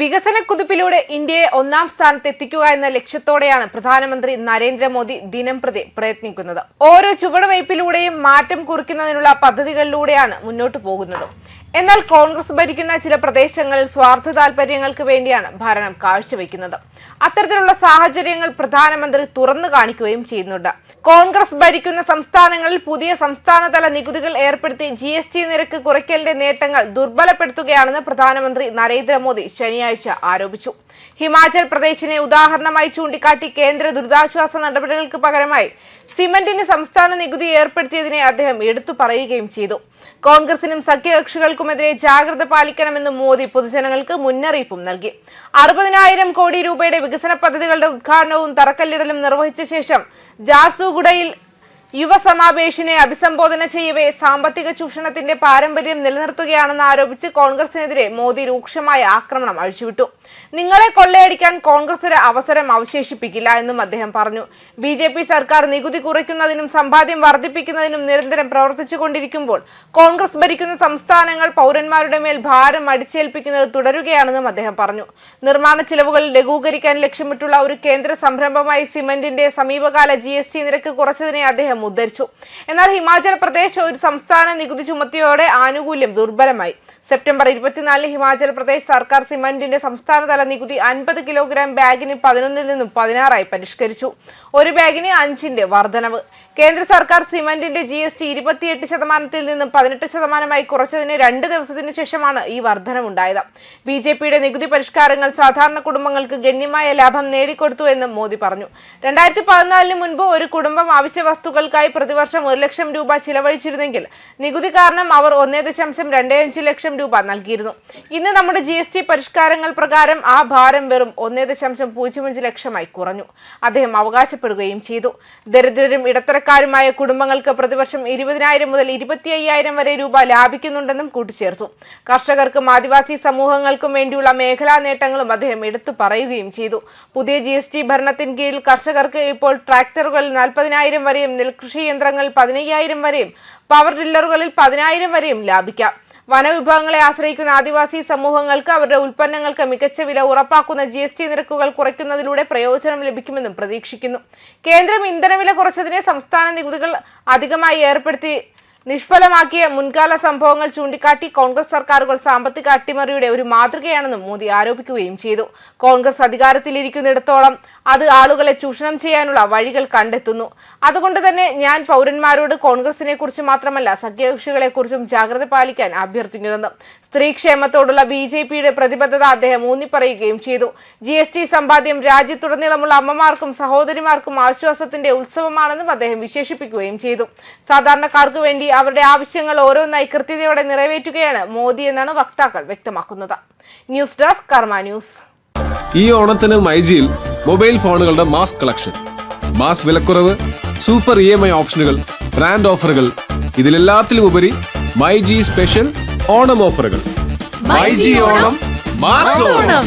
വികസന കുതിപ്പിലൂടെ ഇന്ത്യയെ ഒന്നാം സ്ഥാനത്ത് എത്തിക്കുക എന്ന ലക്ഷ്യത്തോടെയാണ് പ്രധാനമന്ത്രി നരേന്ദ്രമോദി ദിനം പ്രതി പ്രയത്നിക്കുന്നത്. ഓരോ ചുവടുവയ്പിലൂടെയും മാറ്റം കുറിക്കുന്നതിനുള്ള പദ്ധതികളിലൂടെയാണ് മുന്നോട്ടു പോകുന്നത്. എന്നാൽ കോൺഗ്രസ് ഭരിക്കുന്ന ചില പ്രദേശങ്ങളിൽ സ്വാർത്ഥ താൽപര്യങ്ങൾക്ക് വേണ്ടിയാണ് ഭരണം കാഴ്ചവെക്കുന്നത്. അത്തരത്തിലുള്ള സാഹചര്യങ്ങൾ പ്രധാനമന്ത്രി തുറന്നു കാണിക്കുകയും ചെയ്യുന്നുണ്ട്. കോൺഗ്രസ് ഭരിക്കുന്ന സംസ്ഥാനങ്ങളിൽ പുതിയ സംസ്ഥാനതല നികുതികൾ ഏർപ്പെടുത്തി ജി എസ് ടി നിരക്ക് കുറയ്ക്കലിന്റെ നേട്ടങ്ങൾ ദുർബലപ്പെടുത്തുകയാണെന്ന് പ്രധാനമന്ത്രി നരേന്ദ്രമോദി ശനിയാഴ്ച ആരോപിച്ചു. ഹിമാചൽ പ്രദേശിനെ ഉദാഹരണമായി ചൂണ്ടിക്കാട്ടി കേന്ദ്ര ദുരിതാശ്വാസ നടപടികൾക്ക് പകരമായി സിമന്റിന് സംസ്ഥാന നികുതി ഏർപ്പെടുത്തിയതിനെ അദ്ദേഹം എടുത്തു പറയുകയും ചെയ്തു. കോൺഗ്രസിനും സഖ്യകക്ഷികൾക്കുമെതിരെ ജാഗ്രത പാലിക്കണമെന്ന് മോദി പൊതുജനങ്ങൾക്ക് മുന്നറിയിപ്പും നൽകി. അറുപതിനായിരം കോടി രൂപയുടെ വികസന പദ്ധതികളുടെ ഉദ്ഘാടനവും തറക്കല്ലിടലും നിർവഹിച്ച ശേഷം ജാസുഗുഡയിൽ യുവസമാവേശിനെ അഭിസംബോധന ചെയ്യവേ സാമ്പത്തിക ചൂഷണത്തിന്റെ പാരമ്പര്യം നിലനിർത്തുകയാണെന്ന് ആരോപിച്ച് കോൺഗ്രസിനെതിരെ മോദി രൂക്ഷമായ ആക്രമണം അഴിച്ചുവിട്ടു. നിങ്ങളെ കൊള്ളയടിക്കാൻ കോൺഗ്രസ് ഒരു അവസരം അവശേഷിപ്പിക്കില്ല എന്നും അദ്ദേഹം പറഞ്ഞു. ബി ജെ പി സർക്കാർ നികുതി കുറയ്ക്കുന്നതിനും സമ്പാദ്യം വർദ്ധിപ്പിക്കുന്നതിനും നിരന്തരം പ്രവർത്തിച്ചുകൊണ്ടിരിക്കുമ്പോൾ കോൺഗ്രസ് ഭരിക്കുന്ന സംസ്ഥാനങ്ങൾ പൗരന്മാരുടെ മേൽ ഭാരം അടിച്ചേൽപ്പിക്കുന്നത് തുടരുകയാണെന്നും അദ്ദേഹം പറഞ്ഞു. നിർമ്മാണ ചിലവുകൾ ലഘൂകരിക്കാൻ ലക്ഷ്യമിട്ടുള്ള ഒരു കേന്ദ്ര സംരംഭമായി സിമന്റിന്റെ സമീപകാല ജി നിരക്ക് കുറച്ചതിനെ അദ്ദേഹം ഉദ്ധരിച്ചു. എന്നാൽ ഹിമാചൽ പ്രദേശ് ഒരു സംസ്ഥാന നികുതി ചുമത്തിയോടെ ആനുകൂല്യം ദുർബലമായി. സെപ്റ്റംബർ ഇരുപത്തിനാലിന് ഹിമാചൽ പ്രദേശ് സർക്കാർ സിമന്റിന്റെ സംസ്ഥാനതല നികുതി അൻപത് കിലോഗ്രാം ബാഗിന് പതിനൊന്നിൽ നിന്നും പതിനാറായി പരിഷ്കരിച്ചു. ഒരു ബാഗിന് അഞ്ചിന്റെ വർധനവ്. കേന്ദ്ര സർക്കാർ സിമന്റിന്റെ ജി എസ് ടി ഇരുപത്തിയെട്ട് ശതമാനത്തിൽ നിന്നും പതിനെട്ട് ശതമാനമായി കുറച്ചതിന് രണ്ട് ദിവസത്തിന് ശേഷമാണ് ഈ വർധനവുണ്ടായത്. ബി ജെ പിയുടെ നികുതി പരിഷ്കാരങ്ങൾ സാധാരണ കുടുംബങ്ങൾക്ക് ഗണ്യമായ ലാഭം നേടിക്കൊടുത്തു എന്നും മോദി പറഞ്ഞു. രണ്ടായിരത്തി പതിനാലിന് മുൻപ് ഒരു കുടുംബം അവശ്യ വസ്തുക്കൾക്കായി പ്രതിവർഷം ഒരു ലക്ഷം രൂപ ചിലവഴിച്ചിരുന്നെങ്കിൽ നികുതി കാരണം അവർ ഒന്നേ ദശാംശം രണ്ടേ അഞ്ച് ലക്ഷം രൂപ നൽകിയിരുന്നു. ഇന്ന് നമ്മുടെ ജി എസ് ടി പരിഷ്കാരങ്ങൾ പ്രകാരം ആ ഭാരം വെറും ഒന്നേ ദശാംശം പൂജ്യം അഞ്ച് ലക്ഷമായി കുറഞ്ഞു. അദ്ദേഹം അവകാശപ്പെടുകയും ചെയ്തു. ദരിദ്രരും ഇടത്തരക്കാരുമായ കുടുംബങ്ങൾക്ക് പ്രതിവർഷം ഇരുപതിനായിരം മുതൽ ഇരുപത്തി അയ്യായിരം വരെ രൂപ ലാഭിക്കുന്നുണ്ടെന്നും കൂട്ടിച്ചേർത്തു. കർഷകർക്കും ആദിവാസി സമൂഹങ്ങൾക്കും വേണ്ടിയുള്ള മേഖലാ നേട്ടങ്ങളും അദ്ദേഹം എടുത്തു പറയുകയും ചെയ്തു. പുതിയ ജി എസ് ടി ഭരണത്തിന് കീഴിൽ കർഷകർക്ക് ഇപ്പോൾ ട്രാക്ടറുകൾ നാൽപ്പതിനായിരം വരെയും നെൽകൃഷി യന്ത്രങ്ങൾ പതിനയ്യായിരം വരെയും പവർ ടില്ലറുകളിൽ പതിനായിരം വരെയും ലാഭിക്കാം. വനവിഭവങ്ങളെ ആശ്രയിക്കുന്ന ആദിവാസി സമൂഹങ്ങൾക്ക് അവരുടെ ഉൽപ്പന്നങ്ങൾക്ക് മികച്ച വില ഉറപ്പാക്കുന്ന ജി എസ് ടി നിരക്കുകൾ കുറയ്ക്കുന്നതിലൂടെ പ്രയോജനം ലഭിക്കുമെന്നും പ്രതീക്ഷിക്കുന്നു. കേന്ദ്രം ഇന്ധനവില കുറച്ചതിനെ സംസ്ഥാന നികുതികൾ അധികമായി ഏർപ്പെടുത്തി നിഷ്ഫലമാക്കിയ മുൻകാല സംഭവങ്ങൾ ചൂണ്ടിക്കാട്ടി കോൺഗ്രസ് സർക്കാരുകൾ സാമ്പത്തിക അട്ടിമറിയുടെ ഒരു മാതൃകയാണെന്നും മോദി ആരോപിക്കുകയും ചെയ്തു. കോൺഗ്രസ് അധികാരത്തിലിരിക്കുന്നിടത്തോളം അത് ആളുകളെ ചൂഷണം ചെയ്യാനുള്ള വഴികൾ കണ്ടെത്തുന്നു. അതുകൊണ്ട് തന്നെ ഞാൻ പൗരന്മാരോട് കോൺഗ്രസിനെ കുറിച്ച് മാത്രമല്ല സഖ്യകക്ഷികളെ കുറിച്ചും ജാഗ്രത പാലിക്കാൻ അഭ്യർത്ഥിക്കുന്നത് സ്ത്രീക്ഷേമത്തോടുള്ള ബി ജെ പിയുടെ പ്രതിബദ്ധത അദ്ദേഹം ഊന്നിപ്പറയുകയും ചെയ്തു. ജി എസ് ടി സമ്പാദ്യം രാജ്യത്തുടനീളമുള്ള അമ്മമാർക്കും സഹോദരിമാർക്കും ആശ്വാസത്തിന്റെ ഉത്സവമാണെന്നും അദ്ദേഹം വിശേഷിപ്പിക്കുകയും ചെയ്തു. സാധാരണക്കാർക്ക് വേണ്ടി അവരുടെ ആവശ്യങ്ങൾ ഓരോന്നായി കൃത്യതയോടെ നിറവേറ്റുകയാണ് മോദി എന്നാണ് വക്താക്കൾ വ്യക്തമാക്കുന്നത്. News desk Karma news. ഈ ഓണത്തിന് മൈജിയിൽ മൊബൈൽ ഫോണുകളുടെ മാസ് കളക്ഷൻ മാസ് വിലക്കുറവ് സൂപ്പർ ഇ എം ഐ ഓപ്ഷനുകൾ ബ്രാൻഡ് ഓഫറുകൾ ഇതിലെല്ലാത്തിലും ഉപരി മൈജി സ്പെഷ്യൽ ഓണം ഓഫറുകൾ. മൈജി ഓണം മാസ് ഓണം.